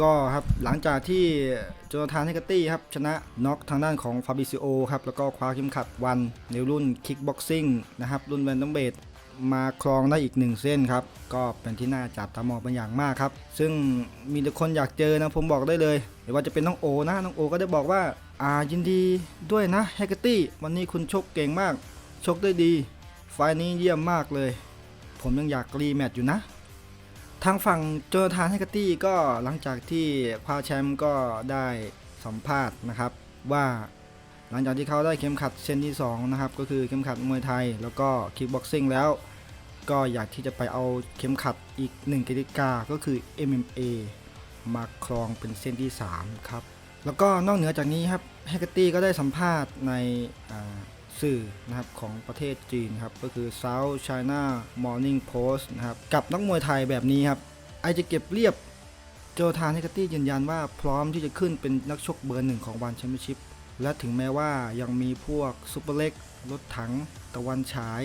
ก็ครับหลังจากที่โจนาธานเฮกเตี้ครับชนะน็อกทางด้านของฟาบิซิโอครับแล้วก็คว้าเข็มขัดวันในรุ่นคิกบ็อกซิ่งนะครับรุ่นแวนตัมเบดมาครองได้อีกหนึ่งเส้นครับ ก็เป็นที่น่าจับตามองเป็นอย่างมากครับ ซึ่งมีแต่คนอยากเจอนะผมบอกได้เลยไม่ว่าจะเป็นน้องโอนะน้องโอก็ได้บอกว่าอ่ายินดีด้วยนะเฮกเกอร์ตี้วันนี้คุณชกเก่งมาก ชกได้ดี ไฟล์นี้เยี่ยมมากเลย ผมยังอยากรีแมตช์อยู่นะ ทางฝั่งโจนาธานเฮกตี้ก็หลังจากที่คว้าแชมป์ก็ได้สัมภาษณ์นะครับ ว่าหลังจากที่เขาได้เข็มขัดเส้นที่สองนะครับก็คือเข็มขัดมวยไทยแล้วก็คิกบ็อกซิ่งแล้ว ก็อยากที่จะไปเอาเข็มขัดอีกหนึ่งกติกาก็คือ MMA มาครองเป็นเส้นที่3ครับแล้วก็นอกเหนือจากนี้ครับเฮกตี้ก็ได้สัมภาษณ์ใน สื่อนะครับของประเทศจีนครับก็คือ South China Morning Post นะครับกับนักมวยไทยแบบนี้ครับไอจะเก็บเรียบโจทานเฮกตี้ยืนยันว่าพร้อมที่จะขึ้นเป็นนักชกเบอร์หนึ่งของวันแชมเปี้ยนชิพและถึงแม้ว่ายังมีพวกซุปเปอร์เล็กรถถังตะวันฉาย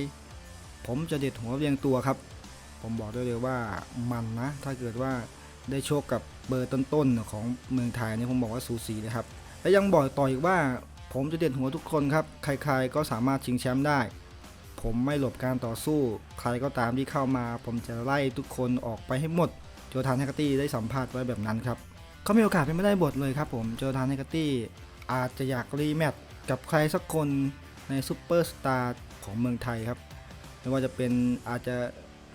ผมจะเด็ดหัวเรียงตัวครับ ผมบอกได้เลยว่ามันนะ ถ้าเกิดว่าได้โชคกับเบอร์ต้นๆของเมืองไทยเนี่ยผมบอกว่าสูสีเลยครับ และยังบอกต่ออีกว่า ผมจะเด็ดหัวทุกคนครับ ใครๆก็สามารถชิงแชมป์ได้ ผมไม่หลบการต่อสู้ ใครก็ตามที่เข้ามา ผมจะไล่ทุกคนออกไปให้หมด โจทานเฮกตี้ได้สัมภาษณ์ไว้แบบนั้นครับเขามีโอกาสเป็นไม่ได้บทเลยครับผม โจทานเฮกตี้อาจจะอยากรีแมตช์กับใครสักคนในซูเปอร์สตาร์ของเมืองไทยครับ ไม่ว่าจะเป็นอาจจะ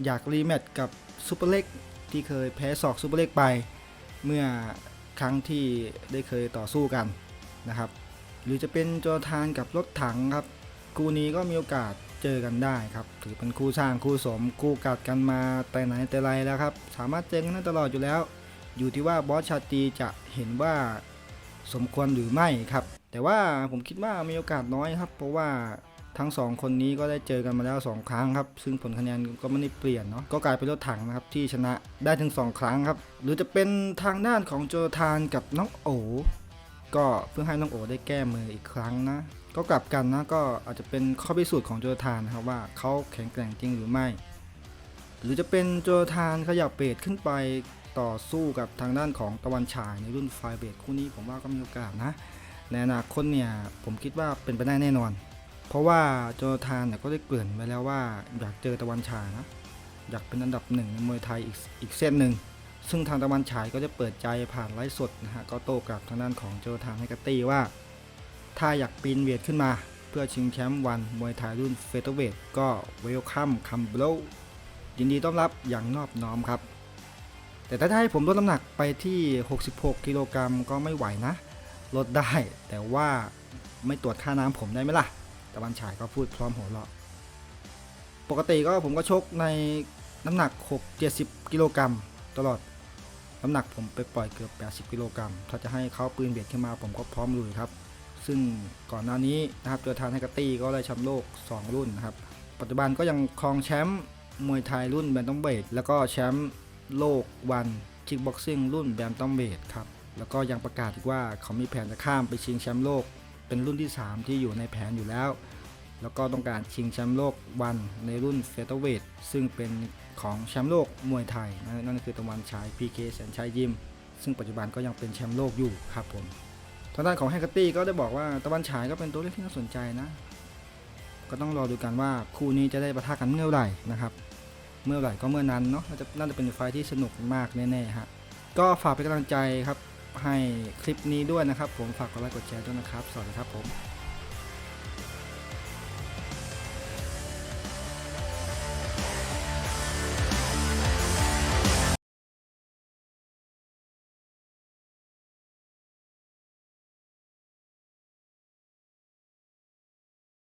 อยากรีแมตช์กับซูเปอร์เล็กที่เคยแพ้ศอกซูเปอร์เล็กไป เมื่อครั้งที่ได้เคยต่อสู้กันนะครับ หรือจะเป็นโจทานกับรถถังครับ คู่นี้ก็มีโอกาสเจอกันได้ครับถือเป็นคู่สร้างคู่สมคู่กัดกันมาแต่ไหนแต่ไรแล้วครับ สามารถเจอกันได้ตลอดอยู่แล้ว อยู่ที่ว่าบอสชาตีจะเห็นว่าสมควรหรือไม่ครับ แต่ว่าผมคิดว่ามีโอกาสน้อยครับ เพราะว่าทั้งสองคนนี้ก็ได้เจอกันมาแล้ว 2 ครั้งครับ ซึ่งผลคะแนนก็ไม่ได้เปลี่ยนเนาะก็กลายเป็นรถถังนะครับที่ชนะได้ถึง 2 ครั้งครับ หรือจะเป็นทางด้านของโจทานกับน้องโอ ก็เพื่อให้น้องโอได้แก้มืออีกครั้งนะ ก็กลับกันนะก็อาจจะเป็นข้อพิสูจน์ของโจทานนะครับว่าเขาแข็งแกร่งจริงหรือไม่ หรือจะเป็นโจทานขยับเบรขึ้นไปต่อสู้กับทางด้านของตะวันฉายในรุ่นไฟเบรคู่นี้ผมว่าก็มีโอกาสนะในอนาคตเนี่ยผมคิดว่าเป็นไปได้แน่นอน เพราะว่าโจทานเนี่ยก็ได้เกริ่นไว้แล้วว่าอยากเจอตะวันฉายนะอยากเป็นอันดับหนึ่งในมวยไทยอีกอีกเส้นหนึ่ง ซึ่งทางตะวันฉายก็จะเปิดใจผ่านไลฟ์สดนะฮะก็โต้กลับทางด้านของโจทานให้กตตี้ว่า ถ้าอยากปีนเวทขึ้นมา เพื่อชิงแชมป์วันมวยไทยรุ่นเฟเธอร์เวทก็เวลคัมคัมโบลยินดีต้อนรับอย่างนอบน้อมครับ แต่ถ้าให้ผมลดน้ำหนักไปที่ 66 กิโลกรัมก็ไม่ไหวนะ ลดได้ แต่ว่าไม่ตรวจค่าน้ำผมได้ไหมล่ะ ตะวันฉายก็พูดพร้อมหัวเราะปกติก็ผมก็ชกในน้ำหนัก 6-70 กิโลกรัมตลอด น้ำหนักผมไปปล่อยเกือบ 80 กิโลกรัม ถ้าจะให้เขาปืนเบียดขึ้นมาผมก็พร้อมลุยครับ ซึ่งก่อนหน้านี้นะครับเจอทานให้กตี้ก็ได้แชมป์โลก 2 รุ่นนะครับ ปัจจุบันก็ยังครองแชมป์มวยไทยรุ่นแบนตัมเบดแล้วก็แชมป์โลกวันคิกบ็อกซิ่งรุ่นแบนตัมเบดครับ แล้วก็ยังประกาศอีกว่าเขามีแผนจะข้ามไปชิงแชมป์โลก เป็นรุ่นที่ 3 ที่อยู่ในแผนอยู่แล้ว แล้วก็ต้องการชิงแชมป์โลกวันในรุ่นเฟเธอร์เวทซึ่งเป็น ของแชมป์โลกมวยไทยนั่นก็คือตะวันฉาย PK แสนชัยยิม ซึ่งปัจจุบันก็ยังเป็นแชมป์โลกอยู่ครับผมทางด้านของแฮกเกอร์ตี้ก็ได้บอกว่าตะวันฉายก็เป็นตัวเลือกที่น่าสนใจนะ ก็ต้องรอดูกันว่าคู่นี้จะได้ประทะกันเมื่อไหร่นะครับ เมื่อไหร่ก็เมื่อนั้นเนาะน่าจะน่าจะเป็นไฟท์ที่สนุกมากแน่ๆฮะก็ฝากเป็นกำลังใจครับให้คลิปนี้ด้วยนะครับ ผมฝากกดไลค์กดแชร์ด้วยนะครับ สวัสดีครับผม